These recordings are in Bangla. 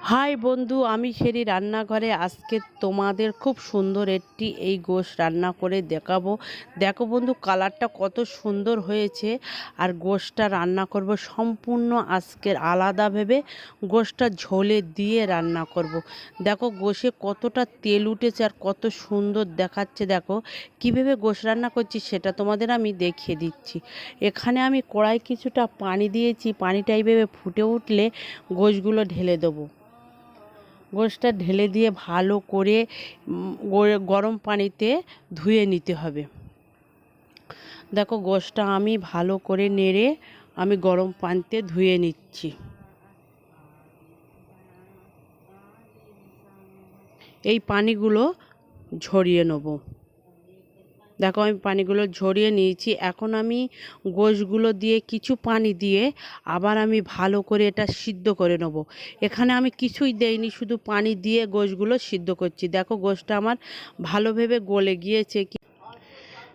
হাই বন্ধু, আমি সেরি রান্নাঘরে। আজকে তোমাদের খুব সুন্দর একটি এই গোশ রান্না করে দেখাবো। দেখো বন্ধু, কালারটা কত সুন্দর হয়েছে আর গোশটা রান্না করব সম্পূর্ণ আজকের আলাদা ভেবে। গোশটা ঝোলে দিয়ে রান্না করব। দেখো গোশে কতটা তেল উঠেছে আর কত সুন্দর দেখাচ্ছে। দেখো কীভাবে গোশ রান্না করছি সেটা তোমাদের আমি দেখিয়ে দিচ্ছি। এখানে আমি কড়াই কিছুটা পানি দিয়েছি, পানিটা এইভাবে ফুটে উঠলে গোশগুলো ঢেলে দেবো। গোশটা ঢেলে দিয়ে ভালো করে গরম পানিতে ধুয়ে নিতে হবে। দেখো গোশটা আমি ভালো করে নেড়ে আমি গরম পানিতে ধুয়ে নিচ্ছি। এই পানিগুলো ঝরিয়ে নেব। দেখো আমি পানিগুলো ঝরিয়ে নিয়েছি। এখন আমি গোশগুলো দিয়ে কিছু পানি দিয়ে আবার আমি ভালো করে এটা সিদ্ধ করে নেব। এখানে আমি কিছুই দেইনি, শুধু পানি দিয়ে গোশগুলো সিদ্ধ করছি। দেখো গোশটা আমার ভালোভাবে গলে গিয়েছে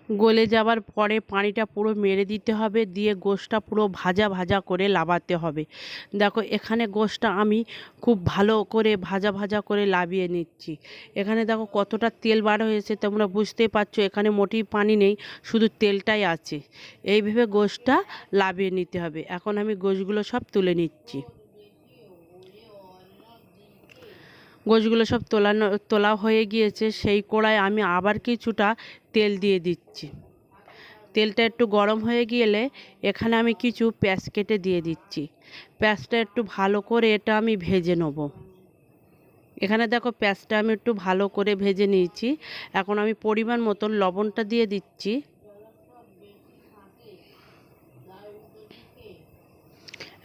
গলে যাবার পরে পানিটা পুরো মেরে দিতে হবে, দিয়ে গোশটা পুরো ভাজা ভাজা করে লাবাতে হবে। দেখো, এখানে গোশটা আমি খুব ভালো করে ভাজা ভাজা করে লাবিয়ে নিচ্ছি। এখানে দেখো কতটা তেল বার হয়েছে, তোমরা বুঝতেই পারছ, এখানে মোটেই পানি নেই, শুধু তেলটাই আছে। এইভাবে গোশটা লাবিয়ে নিতে হবে। এখন আমি গোশগুলো সব তুলে নিচ্ছি। গোছগুলো সব তোলানো, তোলা হয়ে গিয়েছে, সেই কড়ায় আমি আবার কিছুটা তেল দিয়ে দিচ্ছি। তেলটা একটু গরম হয়ে গেলে এখানে আমি কিছু পেঁয়াজ কেটে দিয়ে দিচ্ছি। পেঁয়াজটা একটু ভালো করে এটা আমি ভেজে নেব। এখানে দেখো পেঁয়াজটা আমি একটু ভালো করে ভেজে নিয়েছি। এখন আমি পরিমাণ মতন লবণটা দিয়ে দিচ্ছি।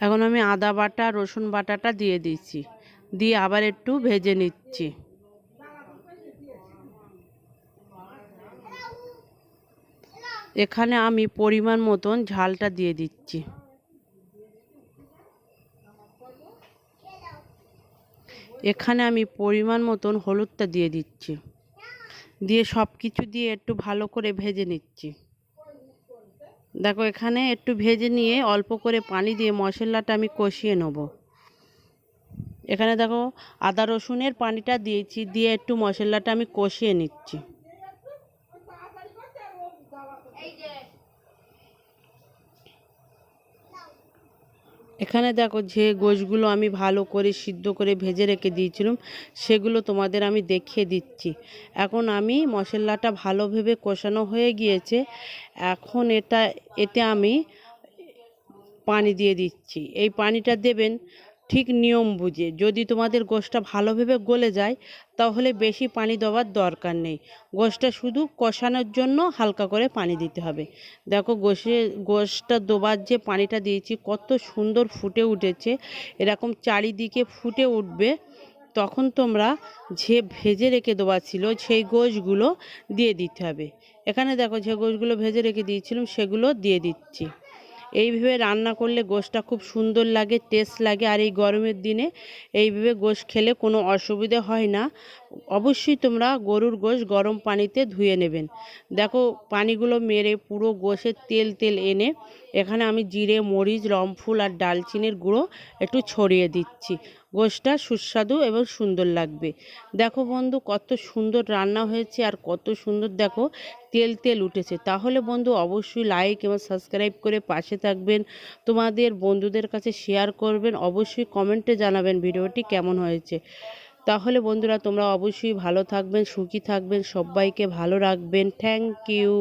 এখন আমি আদা বাটা, রসুন বাটাটা দিয়ে দিচ্ছি। দিয়ে আবার একটু ভেজে নিচ্ছি। এখানে আমি পরিমাণ মতন ঝালটা দিয়ে দিচ্ছি। এখানে আমি পরিমাণ মতন হলুদটা দিয়ে দিচ্ছি। দিয়ে সব কিছু দিয়ে একটু ভালো করে ভেজে নিচ্ছি। দেখো, এখানে একটু ভেজে নিয়ে অল্প করে পানি দিয়ে মশলাটা আমি কষিয়ে নেব। এখানে দেখো আদা রসুনের পানিটা দিয়েছি, দিয়ে একটু মশলাটা আমি কষিয়ে নিচ্ছি। এখানে দেখো যে গোশগুলো আমি ভালো করে সিদ্ধ করে ভেজে রেখে দিয়েছিলাম, সেগুলো তোমাদের আমি দেখিয়ে দিচ্ছি। এখন আমি মশলাটা ভালোভাবে কষানো হয়ে গিয়েছে, এখন এটা, এতে আমি পানি দিয়ে দিচ্ছি। এই পানিটা দেবেন ঠিক নিয়ম বুঝে। যদি তোমাদের গোশটা ভালোভাবে গলে যায়, তাহলে বেশি পানি দেওয়ার দরকার নেই। গোশটা শুধু কষানোর জন্য হালকা করে পানি দিতে হবে। দেখো গোশে গোশটা দোবার যে পানিটা দিয়েছি, কত সুন্দর ফুটে উঠেছে। এরকম চারিদিকে ফুটে উঠবে। তখন তোমরা যে ভেজে রেখে দেওয়া ছিল, সেই গোশগুলো দিয়ে দিতে হবে। এখানে দেখো যে গোশগুলো ভেজে রেখে দিয়েছিলাম, সেগুলো দিয়ে দিচ্ছি। এইভাবে রান্না করলে গোশটা খুব সুন্দর লাগে টেস্ট লাগে। আর এই গরমের দিনে এইভাবে গোশ খেলে কোনো অসুবিধে হয় না। অবশ্যই তোমরা গরুর গোশ গরম পানিতে ধুয়ে নেবেন। দেখো পানিগুলো মেরে পুরো গোশের তেল তেল এনে এখানে আমি জিরে, মরিচ রমফুল আর ডালচিনির গুঁড়ো একটু ছড়িয়ে দিচ্ছি। গোশটা সুস্বাদু এবং সুন্দর লাগবে। দেখো বন্ধু, কত সুন্দর রান্না হয়েছে আর কত সুন্দর দেখো তেল তেল উঠেছে। তাহলে বন্ধু, অবশ্যই লাইক এবং সাবস্ক্রাইব করে পাশে থাকবেন। তোমাদের বন্ধুদের কাছে শেয়ার করবেন, অবশ্যই কমেন্টে জানাবেন ভিডিওটি কেমন হয়েছে। তাহলে বন্ধুরা, তোমরা অবশ্যই ভালো থাকবেন, সুখী থাকবেন, সবাইকে ভালো রাখবেন। Thank you